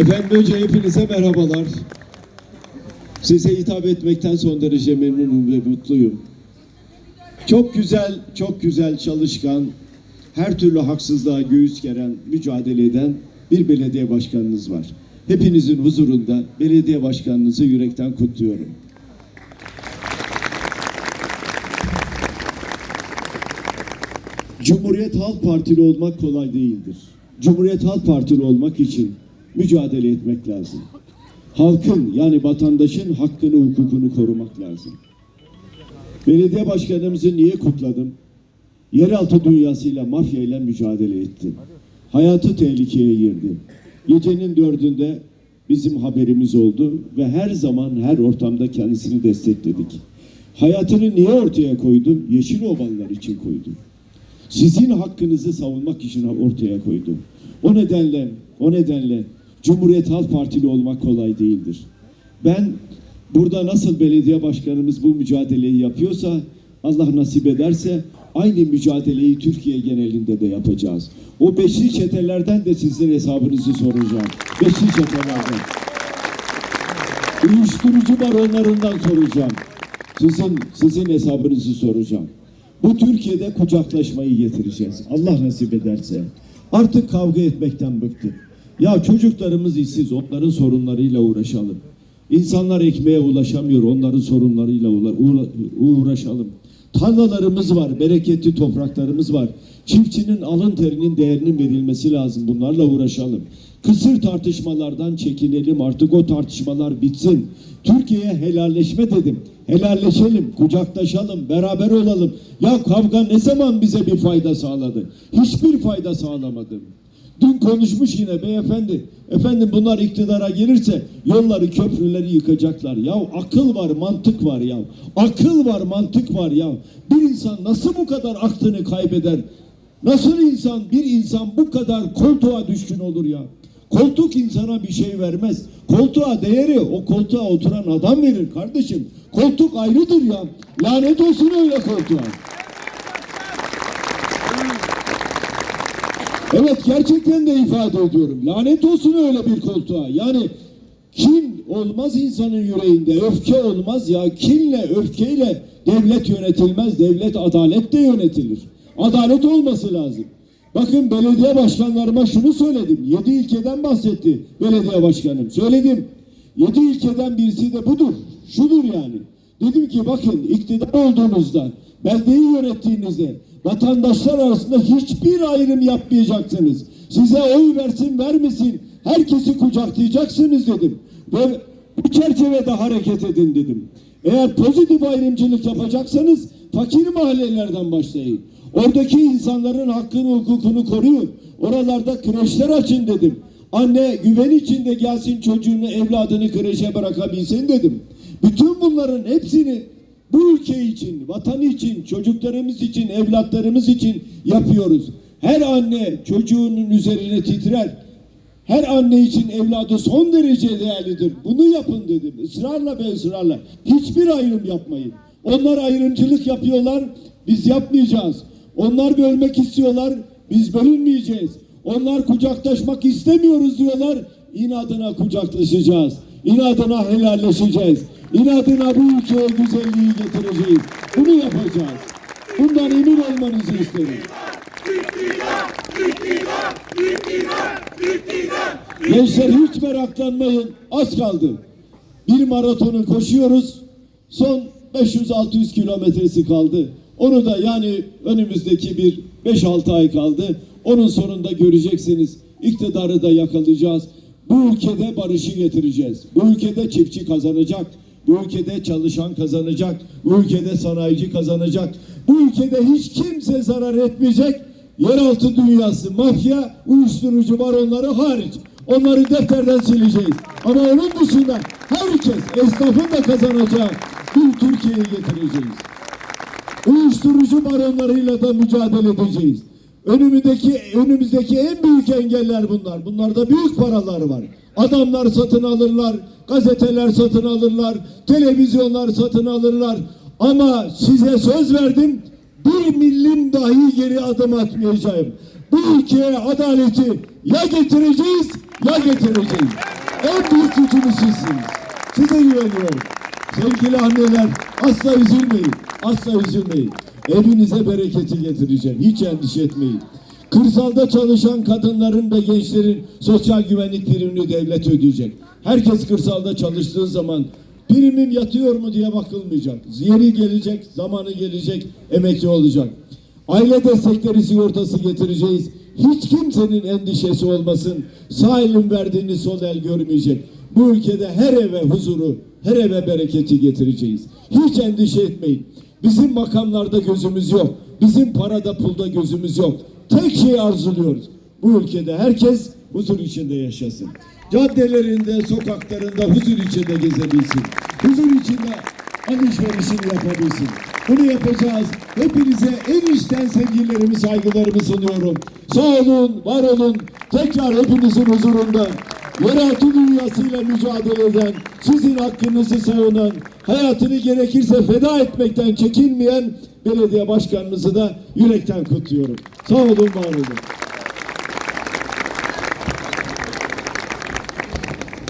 Efendim önce hepinize merhabalar. Size hitap etmekten son derece memnunum ve mutluyum. Çok güzel, çok güzel çalışkan, her türlü haksızlığa göğüs geren, mücadele eden bir belediye başkanınız var. Hepinizin huzurunda belediye başkanınızı yürekten kutluyorum. Cumhuriyet Halk Partili olmak kolay değildir. Cumhuriyet Halk Partili olmak için mücadele etmek lazım. Halkın yani vatandaşın hakkını, hukukunu korumak lazım. Belediye başkanımızı niye kutladım? Yeraltı dünyasıyla, mafyayla mücadele etti. Hayatı tehlikeye girdi. Gecenin dördünde bizim haberimiz oldu ve her zaman her ortamda kendisini destekledik. Hayatını niye ortaya koydu? Yeşil ovalılar için koydu. Sizin hakkınızı savunmak için ortaya koydu. O nedenle, o nedenle Cumhuriyet Halk Partili olmak kolay değildir. Ben burada nasıl belediye başkanımız bu mücadeleyi yapıyorsa Allah nasip ederse aynı mücadeleyi Türkiye genelinde de yapacağız. O beşli çetelerden de sizin hesabınızı soracağım. Beşli çetelerden. Uyuşturucu baronlarından soracağım. Sizin sizin hesabınızı soracağım. Bu Türkiye'de kucaklaşmayı getireceğiz. Allah nasip ederse. Artık kavga etmekten bıktık. Ya çocuklarımız işsiz, onların sorunlarıyla uğraşalım. İnsanlar ekmeğe ulaşamıyor, onların sorunlarıyla uğra- uğra- uğraşalım. Tarlalarımız var, bereketli topraklarımız var. Çiftçinin alın terinin değerinin verilmesi lazım. Bunlarla uğraşalım. Kısır tartışmalardan çekinelim. Artık o tartışmalar bitsin. Türkiye'ye helalleşme dedim. Helalleşelim, kucaklaşalım, beraber olalım. Ya kavga ne zaman bize bir fayda sağladı? Hiçbir fayda sağlamadı. Dün konuşmuş yine beyefendi. Efendim bunlar iktidara gelirse yolları, köprüleri yıkacaklar. Ya akıl var, mantık var ya. Akıl var, mantık var ya. Bir insan nasıl bu kadar aklını kaybeder? Nasıl insan, bir insan bu kadar koltuğa düşkün olur ya? Koltuk insana bir şey vermez. Koltuğa değeri o koltuğa oturan adam verir kardeşim. Koltuk ayrıdır ya. Lanet olsun öyle koltuğa. Evet gerçekten de ifade ediyorum. Lanet olsun öyle bir koltuğa. Yani kin olmaz insanın yüreğinde. Öfke olmaz ya. Kinle, öfkeyle devlet yönetilmez. Devlet adaletle yönetilir. Adalet olması lazım. Bakın belediye başkanlarıma şunu söyledim. Yedi ilkeden bahsetti belediye başkanım. Söyledim. Yedi ilkeden birisi de budur. Şudur yani. Dedim ki bakın iktidar olduğunuzda, beldeyi yönettiğinizde vatandaşlar arasında hiçbir ayrım yapmayacaksınız. Size oy versin vermesin herkesi kucaklayacaksınız dedim. Ve bu çerçevede hareket edin dedim. Eğer pozitif ayrımcılık yapacaksanız fakir mahallelerden başlayın. Oradaki insanların hakkını hukukunu koruyun. Oralarda kreşler açın dedim. Anne güven içinde gelsin çocuğunu evladını kreşe bırakabilsin dedim. Bütün bunların hepsini bu ülke için, vatan için, çocuklarımız için, evlatlarımız için yapıyoruz. Her anne çocuğunun üzerine titrer. Her anne için evladı son derece değerlidir. Bunu yapın dedim. Israrla ve ısrarla. Hiçbir ayrım yapmayın. Onlar ayrımcılık yapıyorlar. Biz yapmayacağız. Onlar bölmek istiyorlar. Biz bölünmeyeceğiz. Onlar kucaklaşmak istemiyoruz diyorlar. İnadına kucaklaşacağız. İnadına helalleşeceğiz. İnadına bu ülkeye güzelliği getireceğiz. Bunu yapacağız. Bundan emin olmanızı isterim. Gençler hiç meraklanmayın. Az kaldı. Bir maratonu koşuyoruz. Son 500-600 kilometresi kaldı. Onu da yani önümüzdeki bir 5-6 ay kaldı. Onun sonunda göreceksiniz. İktidarı da yakalayacağız. Bu ülkede barışı getireceğiz. Bu ülkede çiftçi kazanacak. Bu ülkede çalışan kazanacak. Bu ülkede sanayici kazanacak. Bu ülkede hiç kimse zarar etmeyecek. Yeraltı dünyası, mafya, uyuşturucu baronları hariç. Onları defterden sileceğiz. Ama onun dışında herkes, esnafın da kazanacağı bir Türkiye'yi getireceğiz. Uyuşturucu baronlarıyla da mücadele edeceğiz. Önümüzdeki önümüzdeki en büyük engeller bunlar. Bunlarda büyük paralar var. Adamlar satın alırlar, gazeteler satın alırlar, televizyonlar satın alırlar. Ama size söz verdim, bir milim dahi geri adım atmayacağım. bu ülkeye adaleti ya getireceğiz ya getireceğiz. En büyük gücümüz sizsiniz. Size güveniyorum. Sevgili anneler asla üzülmeyin. Asla üzülmeyin. Evinize bereketi getireceğim. Hiç endişe etmeyin. Kırsalda çalışan kadınların ve gençlerin sosyal güvenlik primini devlet ödeyecek. Herkes kırsalda çalıştığı zaman primim yatıyor mu diye bakılmayacak. Yeri gelecek, zamanı gelecek, emekli olacak. Aile destekleri sigortası getireceğiz. Hiç kimsenin endişesi olmasın. Sağ elin verdiğini sol el görmeyecek. Bu ülkede her eve huzuru, her eve bereketi getireceğiz. Hiç endişe etmeyin. Bizim makamlarda gözümüz yok. Bizim parada pulda gözümüz yok. Tek şey arzuluyoruz. Bu ülkede herkes huzur içinde yaşasın. Caddelerinde, sokaklarında huzur içinde gezebilsin. Huzur içinde alışverişini yapabilsin. Bunu yapacağız. Hepinize en içten sevgilerimi, saygılarımı sunuyorum. Sağ olun, var olun. Tekrar hepinizin huzurunda yeraltı dünyasıyla mücadele eden, sizin hakkınızı savunan, hayatını gerekirse feda etmekten çekinmeyen belediye başkanınızı da yürekten kutluyorum. Sağ olun, var olun.